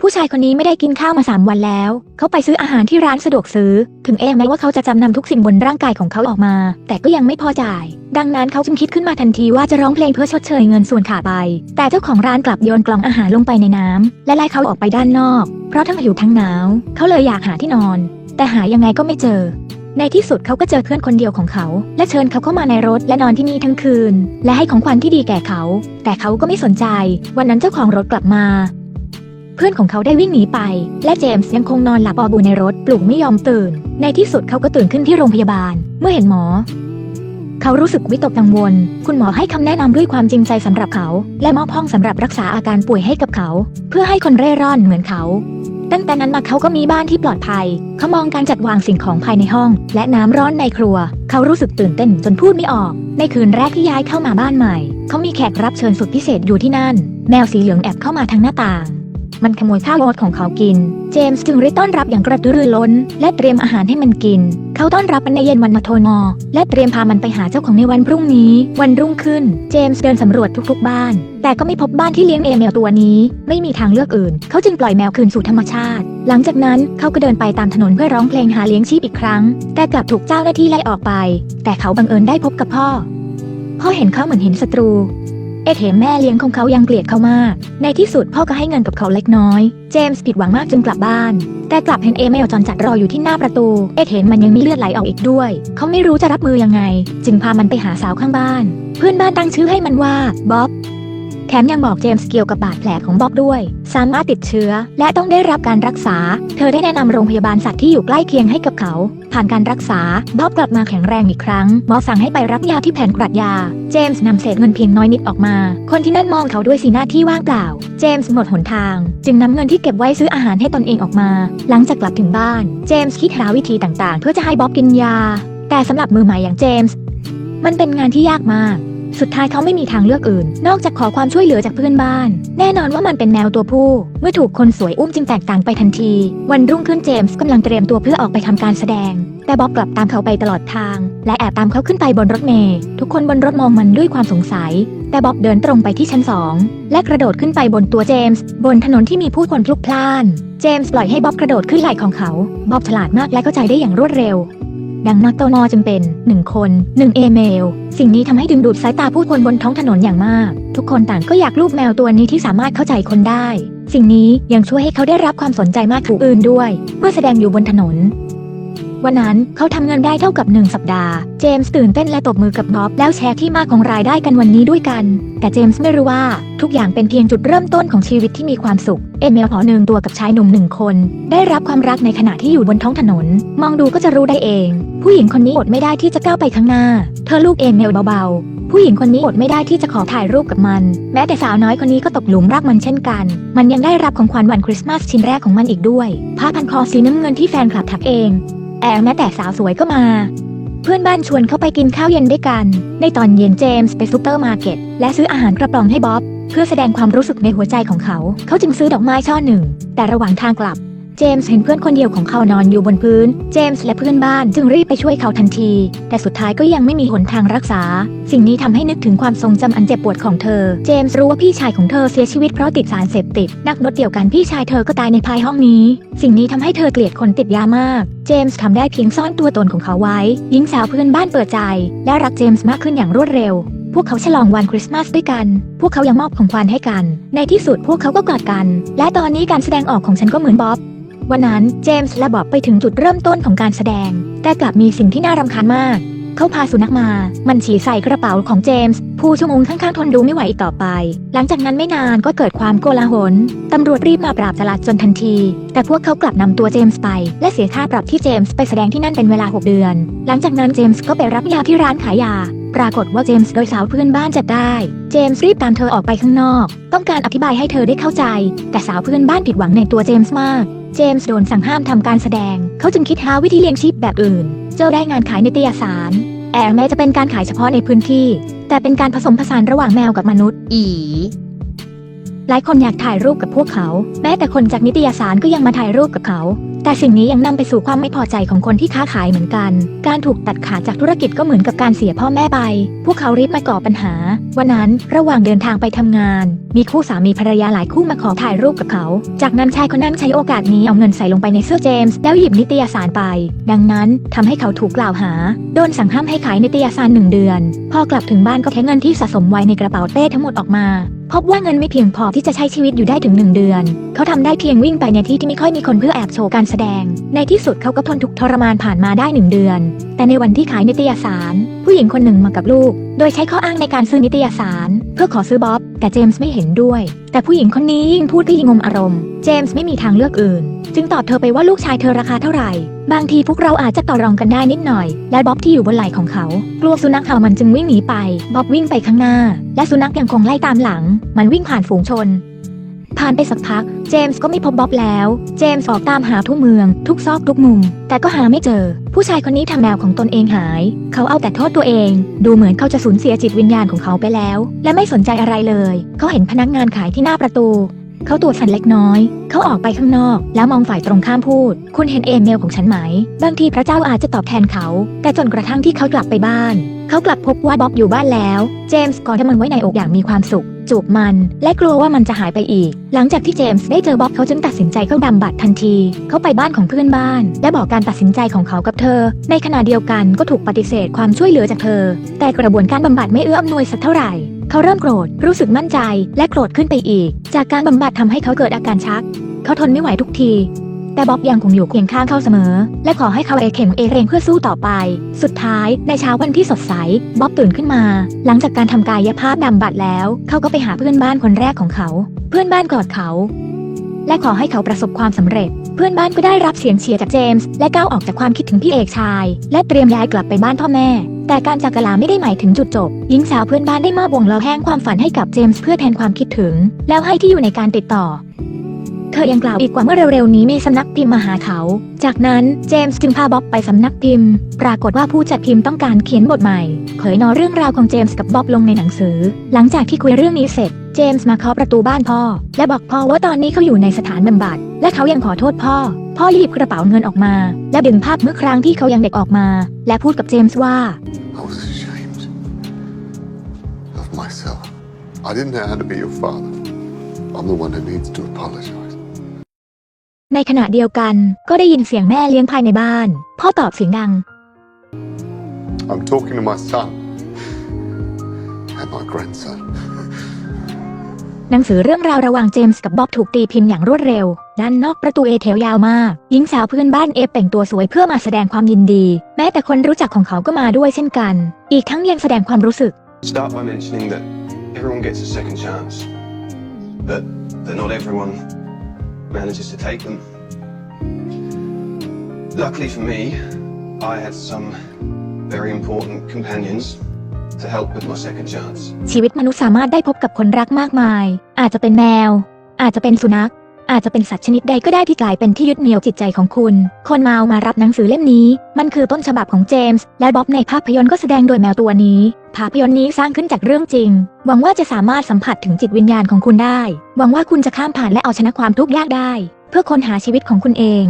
ผู้ชายคนนี้ไม่ได้กินข้าวมาสามวันแล้ว เขาไปซื้ออาหารที่ร้านสะดวกซื้อ ถึงเองแม้ว่าเขาจะจำนำทุกสิ่งบนร่างกายของเขาออกมา แต่ก็ยังไม่พอจ่าย ดังนั้นเขาจึงคิดขึ้นมาทันทีว่าจะร้องเพลงเพื่อชดเชยเงินส่วนขาดไป แต่เจ้าของร้านกลับโยนกล่องอาหารลงไปในน้ำและไล่เขาออกไปด้านนอก เพราะทั้งหิวทั้งหนาว เขาเลยอยากหาที่นอน แต่หายังไงก็ไม่เจอ ในที่สุดเขาก็เจอเพื่อนคนเดียวของเขา และเชิญเขาเข้ามาในรถและนอนที่นี่ทั้งคืน และให้ของขวัญที่ดีแก่เขา แต่เขาก็ไม่สนใจ วันนั้นเจ้าของรถกลับมา เพื่อนของเขาได้วิ่งหนีไป และเจมส์ยังคงนอนหลับออบูในรถปลุกไม่ยอมตื่น ในที่สุดเขาก็ตื่นขึ้นที่โรงพยาบาล เมื่อเห็นหมอ เขารู้สึกวิตกกังวล คุณหมอให้คำแนะนำด้วยความจริงใจสำหรับเขา และมอบห้องสำหรับรักษาอาการป่วยให้กับเขา เพื่อให้คนเร่ร่อนเหมือนเขาตั้งแต่นั้นมาเขาก็มีบ้านที่ปลอดภัย เขามองการจัดวางสิ่งของภายในห้อง และน้ำร้อนในครัว เขารู้สึกตื่นเต้นจนพูดไม่ออก ในคืนแรกที่ย้ายเข้ามาบ้านใหม่ เขามีแขกรับเชิญสุดพิเศษอยู่ที่นั่น แมวสีเหลืองแอบเข้ามาทางหน้าต่าง มันขโมยข้าวโอ๊ตของเขากิน เจมส์จึงรีบต้อนรับอย่างกระตือรือร้น และเตรียมอาหารให้มันกิน เขาต้อนรับมันในเย็นวันมาโทนอ และเตรียมพามันไปหาเจ้าของในวันพรุ่งนี้ วันรุ่งขึ้น เจมส์เดินสำรวจทุกๆบ้าน แต่ก็ไม่พบบ้านที่เลี้ยงเอเมลตัวนี้ ไม่มีทางเลือกอื่น เขาจึงปล่อยแมวคืนสู่ธรรมชาติ หลังจากนั้นเขาก็เดินไปตามถนนเพื่อร้องเพลงหาเลี้ยงชีพอีกครั้ง แต่กลับถูกเจ้าหน้าที่ไล่ออกไป แต่เขาบังเอิญได้พบกับพ่อพ่อเห็นเขาเหมือนเห็นศัตรู เอ็ดเห็นแม่เลี้ยงของเขายังเกลียดเขามาก ในที่สุดพ่อก็ให้เงินกับเขาเล็กน้อย เจมส์ผิดหวังมากจึงกลับบ้าน แต่กลับเห็นเอเมลจอนจัดรออยู่ที่หน้าประตู เอ็ดเห็นมันยังมีเลือดไหลออกอีกด้วย เขาไม่รู้จะรับมือยังไง จึงพามันไปหาสาวข้างบ้าน เพื่อนบ้านตั้งชื่อให้มันว่าบ๊อบ แถมยังบอกเจมส์เกี่ยวกับบาดแผลของบ๊อบด้วย สามารถติดเชื้อ และต้องได้รับการรักษา เธอได้แนะนำโรงพยาบาลสัตว์ที่อยู่ใกล้เคียงให้กับเขา ผ่านการรักษาบ๊อบกลับมาแข็งแรงอีกครั้ง หมอสั่งให้ไปรับยาที่แผนกรัดยา เจมส์นำเศษเงินเพียงน้อยนิดออกมา คนที่นั่นมองเขาด้วยสีหน้าที่ว่างเปล่า เจมส์หมดหนทาง จึงนำเงินที่เก็บไว้ซื้ออาหารให้ตนเองออกมา หลังจากกลับถึงบ้าน เจมส์คิดหาวิธีต่างๆ เพื่อจะให้บ๊อบกินยา แต่สำหรับมือใหม่อย่างเจมส์มันเป็นงานที่ยากมาก สุดท้ายเขาไม่มีทางเลือกอื่น นอกจากขอความช่วยเหลือจากเพื่อนบ้าน แน่นอนว่ามันเป็นแมวตัวผู้ เมื่อถูกคนสวยอุ้มจึงแตกต่างไปทันที วันรุ่งขึ้นเจมส์กำลังเตรียมตัวเพื่อออกไปทำการแสดง แต่บ๊อบกลับตามเขาไปตลอดทาง และแอบตามเขาขึ้นไปบนรถเมล์ทุกคนบนรถมองมันด้วยความสงสัย แต่บ๊อบเดินตรงไปที่ชั้นสองและกระโดดขึ้นไปบนตัวเจมส์บนถนนที่มีผู้คนพลุกพล่าน เจมส์ปล่อยให้บ๊อบกระโดดขึ้นไหล่ของเขาบ๊อบฉลาดมากและเข้าใจได้อย่างรวดเร็ว ดังนักโตนอจึงเป็น 1 คน 1 เอเมล สิ่งนี้ทำให้ดึงดูดสายตาผู้คนบนท้องถนนอย่างมาก ทุกคนต่างก็อยากรูปแมวตัวนี้ที่สามารถเข้าใจคนได้ สิ่งนี้ยังช่วยให้เขาได้รับความสนใจมากถูกอื่นด้วย เมื่อแสดงอยู่บนถนน วันนั้นเขาทำเงินได้เท่ากับหนึ่งสัปดาห์ เจมส์ตื่นเต้นและตบมือกับบ๊อบแล้วแชร์ที่มาของรายได้กันวันนี้ด้วยกัน แต่เจมส์ไม่รู้ว่าทุกอย่างเป็นเพียงจุดเริ่มต้นของชีวิตที่มีความสุข เอเมลขอหนึ่งตัวกับชายหนุ่มหนึ่งคน ได้รับความรักในขณะที่อยู่บนท้องถนน มองดูก็จะรู้ได้เอง ผู้หญิงคนนี้อดไม่ได้ที่จะก้าวไปข้างหน้า เธอลูกเอเมลเบาๆ ผู้หญิงคนนี้อดไม่ได้ที่จะขอถ่ายรูปกับมัน แม้แต่สาวน้อยคนนี้ก็ตกหลุมรักมันเช่นกัน มันยังได้รับของขวัญวันคริสต์มาสชิ้นแรกของมันอีกด้วย ผ้าพันคอสีน้ำเงินที่แฟนคลับถักเอง แอร์แม้แต่สาวสวยก็มา เพื่อนบ้านชวนเขาไปกินข้าวเย็นด้วยกัน ในตอนเย็นเจมส์ไปซูเปอร์มาร์เก็ตและซื้ออาหารกระป๋องให้บ๊อบ เพื่อแสดงความรู้สึกในหัวใจของเขา เขาจึงซื้อดอกไม้ช่อหนึ่ง แต่ระหว่างทางกลับ เจมส์เห็นเพื่อนคนเดียวของเขานอนอยู่บนพื้น เจมส์และเพื่อนบ้านจึงรีบไปช่วยเขาทันที แต่สุดท้ายก็ยังไม่มีหนทางรักษา สิ่งนี้ทำให้นึกถึงความทรงจำอันเจ็บปวดของเธอ เจมส์รู้ว่าพี่ชายของเธอเสียชีวิตเพราะติดสารเสพติด นักรถเดียวกันพี่ชายเธอก็ตายในภายห้องนี้ สิ่งนี้ทำให้เธอเกลียดคนติดยามาก เจมส์ทำได้เพียงซ่อนตัวตนของเขาไว้ หญิงสาวเพื่อนบ้านเปิดใจ และรักเจมส์มากขึ้นอย่างรวดเร็วพวกเขาฉลองวันคริสต์มาสด้วยกัน พวกเขายังมอบของขวัญให้กัน ในที่สุดพวกเขาก็กอดกัน และตอนนี้การแสดงออกของฉันก็เหมือนบ๊อบ วันนั้นเจมส์และบอบไปถึงจุดเริ่มต้นของการแสดง แต่กลับมีสิ่งที่น่ารำคาญมาก เขาพาสุนัขมา มันฉี่ใส่กระเป๋าของเจมส์ ผู้ชั่วโมงข้างๆทนดูไม่ไหวอีกต่อไป หลังจากนั้นไม่นานก็เกิดความโกลาหล ตำรวจรีบมาปราบจลาจนทันที แต่พวกเขากลับนำตัวเจมส์ไป และเสียค่าปรับที่เจมส์ไปแสดงที่นั่นเป็นเวลา 6 เดือน หลังจากนั้นเจมส์ก็ไปรับยาที่ร้านขายยาปรากฏว่าเจมส์โดยสาวเพื่อนบ้านจับได้ เจมส์รีบตามเธอออกไปข้างนอก ต้องการอธิบายให้เธอได้เข้าใจ แต่สาวเพื่อนบ้านผิดหวังในตัวเจมส์มาก เจมส์โดนสั่งห้ามทำการแสดง เขาจึงคิดหาวิธีเลี้ยงชีพแบบอื่น เจ้าได้งานขายนิตยสาร แอร์แม้จะเป็นการขายเฉพาะในพื้นที่ แต่เป็นการผสมผสานระหว่างแมวกับมนุษย์ อีหลายคนอยากถ่ายรูปกับพวกเขา แม้แต่คนจากนิตยสารก็ยังมาถ่ายรูปกับเขา แต่สิ่งนี้ยังนำไปสู่ความไม่พอใจของคนที่ค้าขายเหมือนกัน การถูกตัดขาดจากธุรกิจก็เหมือนกับการเสียพ่อแม่ไป พวกเขารีบมาก่อปัญหา วันนั้นระหว่างเดินทางไปทำงาน มีคู่สามีภรรยาหลายคู่มาขอถ่ายรูปกับเขา จากนั้นชายคนนั้นใช้โอกาสนี้เอาเงินใส่ลงไปในเสื้อเจมส์แล้วหยิบนิตยสารไป ดังนั้นทำให้เขาถูกกล่าวหา โดนสั่งห้ามให้ขายนิตยสารหนึ่งเดือน พอกลับถึงบ้านก็แค่เงินที่สะสมไว้ในกระเป๋าเป้ทั้งหมดออกมาพบว่าเงินไม่เพียงพอที่จะใช้ชีวิตอยู่ได้ถึงหนึ่งเดือน เขาทำได้เพียงวิ่งไปในที่ที่ไม่ค่อยมีคนเพื่อแอบโชว์การแสดง ในที่สุดเขาก็ทนทุกทรมานผ่านมาได้หนึ่งเดือน แต่ในวันที่ขายนิตยสาร ผู้หญิงคนหนึ่งมากับลูก โดยใช้ข้ออ้างในการซื้อนิตยสาร เพื่อขอซื้อบ๊อบ แต่เจมส์ไม่เห็นด้วย แต่ผู้หญิงคนนี้ยิ่งพูดก็ยิ่งงมอารมณ์ เจมส์ไม่มีทางเลือกอื่น จึงตอบเธอไปว่าลูกชายเธอราคาเท่าไหร่ บางทีพวกเราอาจจะต่อรองกันได้นิดหน่อย และบ๊อบที่อยู่บนไหล่ของเขา กลัวสุนัขเห่ามันจึงวิ่งหนีไป บ๊อบวิ่งไปข้างหน้า และสุนัขยังคงไล่ตามหลัง มันวิ่งผ่านฝูงชน ผ่านไปสักพัก เจมส์ก็ไม่พบบ๊อบแล้ว เจมส์ออกตามหาทุกเมือง ทุกซอกทุกมุม แต่ก็หาไม่เจอ ผู้ชายคนนี้ทำแมวของตนเองหาย เขาเอาแต่โทษตัวเอง ดูเหมือนเขาจะสูญเสียจิตวิญญาณของเขาไปแล้ว และไม่สนใจอะไรเลย เขาเห็นพนักงานขายที่หน้าประตู เขาตัวสั่นเล็กน้อย เขาออกไปข้างนอก แล้วมองฝ่ายตรงข้ามพูด คุณเห็นเอเมลของฉันไหม บางทีพระเจ้าอาจจะตอบแทนเขา แต่จนกระทั่งที่เขากลับไปบ้าน เขากลับพบว่าบ๊อบอยู่บ้านแล้ว เจมส์กอดมันไว้ในอกอย่างมีความสุข จูบมัน และกลัวว่ามันจะหายไปอีก หลังจากที่เจมส์ได้เจอบ๊อบเขาจึงตัดสินใจเข้าดำบัดทันที เขาไปบ้านของเพื่อนบ้าน และบอกการตัดสินใจของเขากับเธอ ในขณะเดียวกันก็ถูกปฏิเสธความช่วยเหลือจากเธอ แต่กระบวนการบำบัดไม่เอื้ออำนวยสักเท่าไหร่เขาเริ่มโกรธ รู้สึกมั่นใจ และโกรธขึ้นไปอีก จากการบำบัดทำให้เขาเกิดอาการชัก เขาทนไม่ไหวทุกที แต่บ๊อบยังคงอยู่เคียงข้างเขาเสมอ และขอให้เขาเอเข่งเอเรงเพื่อสู้ต่อไป สุดท้ายในเช้าวันที่สดใสบ๊อบตื่นขึ้นมา หลังจากการทำกายภาพบำบัดแล้ว เขาก็ไปหาเพื่อนบ้านคนแรกของเขา เพื่อนบ้านกอดเขา และขอให้เขาประสบความสำเร็จ เพื่อนบ้านก็ได้รับเสียงเชียร์จากเจมส์และก้าวออกจากความคิดถึงพี่เอกชาย และเตรียมย้ายกลับไปบ้านพ่อแม่แต่การจากกลาไม่ได้หมายถึงจุดจบ หญิงสาวเพื่อนบ้านได้มอบวงล้อแห้งความฝันให้กับเจมส์เพื่อแทนความคิดถึง แล้วให้ที่อยู่ในการติดต่อ เธอยังกล่าวอีกว่าเมื่อเร็วๆนี้มีสำนักพิมพ์มาหาเขา จากนั้นเจมส์จึงพาบ๊อบไปสำนักพิมพ์ ปรากฏว่าผู้จัดพิมพ์ต้องการเขียนบทใหม่เผยนอเรื่องราวของเจมส์กับบ๊อบลงในหนังสือ หลังจากที่คุยเรื่องนี้เสร็จเจมส์มาเคาะประตูบ้านพ่อ และบอกพ่อว่าตอนนี้เขาอยู่ในสถานบำบัด และเขายังขอโทษพ่อ พ่อหยิบกระเป๋าเงินออกมา และดึงภาพเมื่อครั้งที่เขายังเด็กออกมา และพูดกับเจมส์ว่า I was ashamed of myself. I didn't know how to be your father. I'm the one who needs to apologize. ในขณะเดียวกันก็ได้ยินเสียงแม่เลี้ยงภายในบ้าน พ่อตอบเสียงดัง I'm talking to my son and my grandson. หนังสือเรื่องราวระหว่างเจมส์กับบ๊อบถูกตีพิมพ์อย่างรวดเร็ว ด้านนอกประตูเอเทลยาวมาก หญิงสาวเพื่อนบ้านเอฟแต่งตัวสวยเพื่อมาแสดงความยินดี แม้แต่คนรู้จักของเขาก็มาด้วยเช่นกัน อีกทั้งยังแสดงความรู้สึก Start by mentioning that everyone gets a second chance, but that not everyone manages to take them. Luckily for me, I had some very important companions to help with my second chance. ชีวิตมนุษย์สามารถได้พบกับคนรักมากมาย อาจจะเป็นแมว อาจจะเป็นสุนัข อาจจะเป็นสัตว์ชนิดใดก็ได้ที่กลายเป็นที่ยึดเหนี่ยวจิตใจของคุณ คนเมามารับหนังสือเล่มนี้ มันคือต้นฉบับของเจมส์ และบ๊อบในภาพยนตร์ก็แสดงโดยแมวตัวนี้ ภาพยนตร์นี้สร้างขึ้นจากเรื่องจริง หวังว่าจะสามารถสัมผัสถึงจิตวิญญาณของคุณได้ หวังว่าคุณจะข้ามผ่านและเอาชนะความทุกข์ยากได้ เพื่อค้นหาชีวิตของคุณเอง